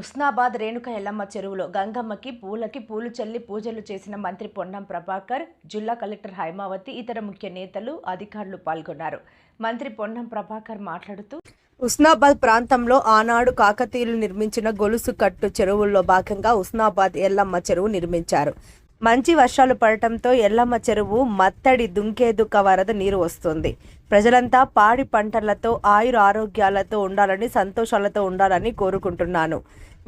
హుస్నాబాద్ రేణుక ఎల్లమ్మ చెరువులో గంగమ్మకి పూలకి పూలు చల్లి పూజలు చేసిన మంత్రి పొన్నం ప్రభాకర్ జిల్లా కలెక్టర్ హైమావతి ఇతర ముఖ్య నేతలు అధికారులు పాల్గొన్నారు. మంత్రి పొన్నం ప్రభాకర్ మాట్లాడుతూ ఉస్నాబాద్ ప్రాంతంలో ఆనాడు కాకతీయులు నిర్మించిన గొలుసు కట్టు చెరువుల్లో భాగంగా ఉస్నాబాద్ ఎల్లమ్మ చెరువు నిర్మించారు. మంచి వర్షాలు పడటంతో ఎల్లమ్మ చెరువు మత్తడి దుంకేదుక వరద నీరు వస్తుంది. ప్రజలంతా పాడి పంటలతో ఆయుర ఆరోగ్యాలతో ఉండాలని సంతోషాలతో ఉండాలని కోరుకుంటున్నాను.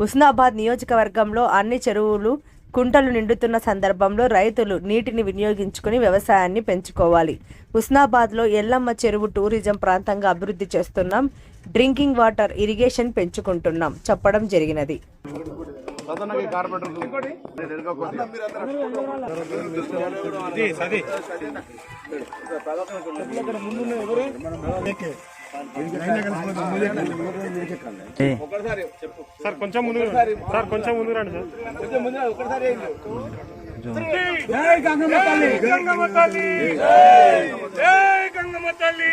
హుస్నాబాద్ నియోజకవర్గంలో అన్ని చెరువులు కుంటలు నిండుతున్న సందర్భంలో రైతులు నీటిని వినియోగించుకుని వ్యవసాయాన్ని పెంచుకోవాలి. హుస్నాబాద్లో ఎల్లమ్మ చెరువు టూరిజం ప్రాంతంగా అభివృద్ధి చేస్తున్నాం. డ్రింకింగ్ వాటర్ ఇరిగేషన్ పెంచుకుంటున్నాం. చెప్పడం జరిగినది. సదనకి కార్పొరేటర్ సార్ కొంచెం ముందు సార్ కొంచెం ముందు రండి సార్. ఒకసారి వేయండి. జై గంగమ్మ తల్లి. గంగమ్మ తల్లి. జై గంగమ్మ తల్లి.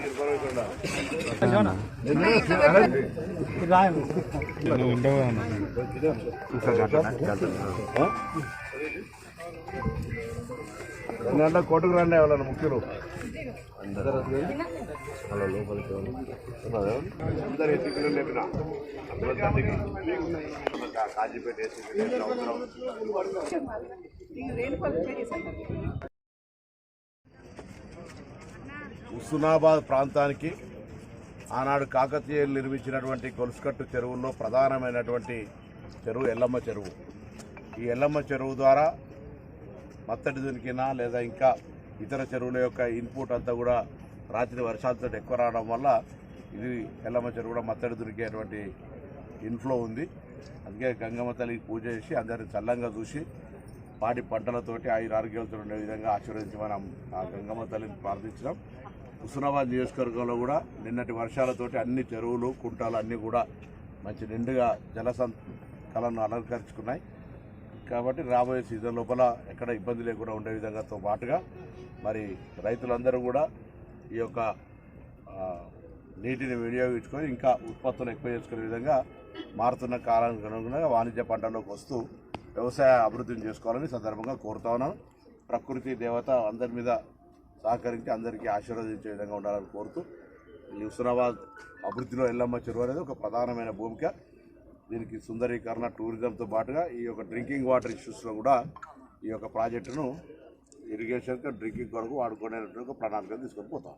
ఇన్ఫర్మేషన్ ఉండాలి. రెండు ఎవరన్నా ముఖ్యులు లోపలికి లేపిన తండ్రికి కాజీపేట వేసి అవసరం సునాబాద్ ప్రాంతానికి ఆనాడు కాకతీయులు నిర్మించినటువంటి గొలుసుకట్టు చెరువుల్లో ప్రధానమైనటువంటి చెరువు ఎల్లమ్మ చెరువు. ఈ ఎల్లమ్మ చెరువు ద్వారా మత్తడి దునికినా లేదా ఇంకా ఇతర చెరువుల యొక్క ఇన్పుట్ అంతా కూడా రాత్రి వర్షాలతో ఎక్కువ రావడం వల్ల ఇది ఎల్లమ్మ చెరువు కూడా మత్తడి దొరికేటువంటి ఇన్ఫ్లో ఉంది. అందుకే గంగమ్మ తల్లికి పూజ చేసి అందరిని చల్లంగా చూసి పాడి పంటలతోటి ఆయుర ఆరోగ్యాలతో ఉండే విధంగా ఆశీర్వదించి మనం ఆ గంగమ్మ తల్లిని ప్రార్థించడం హుస్నాబాద్ నియోజకవర్గంలో కూడా నిన్నటి వర్షాలతోటి అన్ని చెరువులు కుంటాలు అన్నీ కూడా మంచి నిండుగా జలసం కళను అలంకరించుకున్నాయి. కాబట్టి రాబోయే సీజన్ లోపల ఎక్కడ ఇబ్బంది లేకుండా ఉండే విధంగాతో పాటుగా మరి రైతులందరూ కూడా ఈ యొక్క నీటిని వినియోగించుకొని ఇంకా ఉత్పత్తులు ఎక్కువ చేసుకునే విధంగా మారుతున్న కాలానికి అనుగుణంగా వాణిజ్య పంటల్లోకి వస్తూ వ్యవసాయ అభివృద్ధిని చేసుకోవాలని సందర్భంగా కోరుతా ఉన్నాను. ప్రకృతి దేవత అందరి మీద సహకరించి అందరికీ ఆశీర్వదించే విధంగా ఉండాలని కోరుతూ ఈ హుస్నాబాద్ అభివృద్ధిలో ఎల్లమ్మ చెరువు అనేది ఒక ప్రధానమైన భూమిక. దీనికి సుందరీకరణ టూరిజంతో పాటుగా ఈ యొక్క డ్రింకింగ్ వాటర్ ఇష్యూస్లో కూడా ఈ యొక్క ప్రాజెక్టును ఇరిగేషన్కి డ్రింకింగ్ కొరకు వాడుకునేటువంటి ఒక ప్రణాళిక తీసుకొని పోతాం